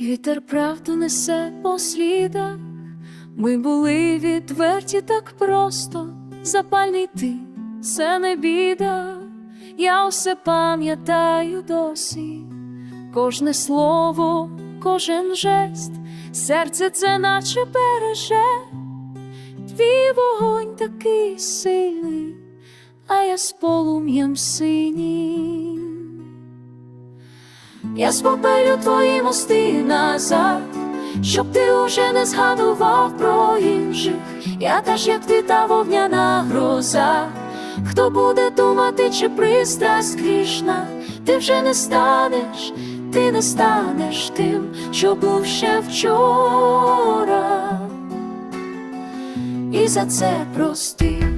Вітер правду несе по слідах, ми були відверті так просто, запальний ти, це не біда, я усе пам'ятаю досі, кожне слово, кожен жест, серце це наче береже, твій вогонь такий сильний, а я з полум'ям синім. Я спопелю твої мости назад, щоб ти уже не згадував про інших. Я теж, як ти та вогняна гроза. Хто буде думати, чи пристрасть грішна, ти вже не станеш, ти не станеш тим, що був ще вчора. І за це прости.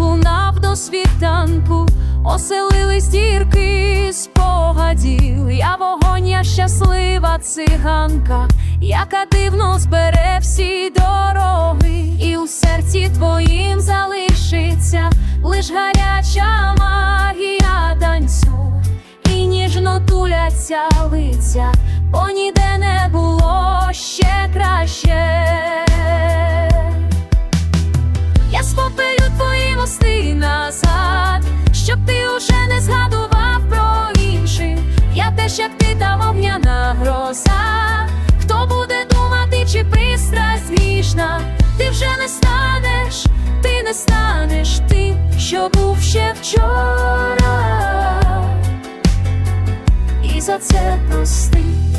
Лунав до світанку, оселились дірки спогадів. Я вогонь, я щаслива циганка, яка дивно збере всі дороги, і у серці твоїм залишиться лиш гаряча магія танцю, і ніжно туляться лиця, бо грішна, ти вже не станеш, ти не станеш ти, що був ще вчора. І за це прости.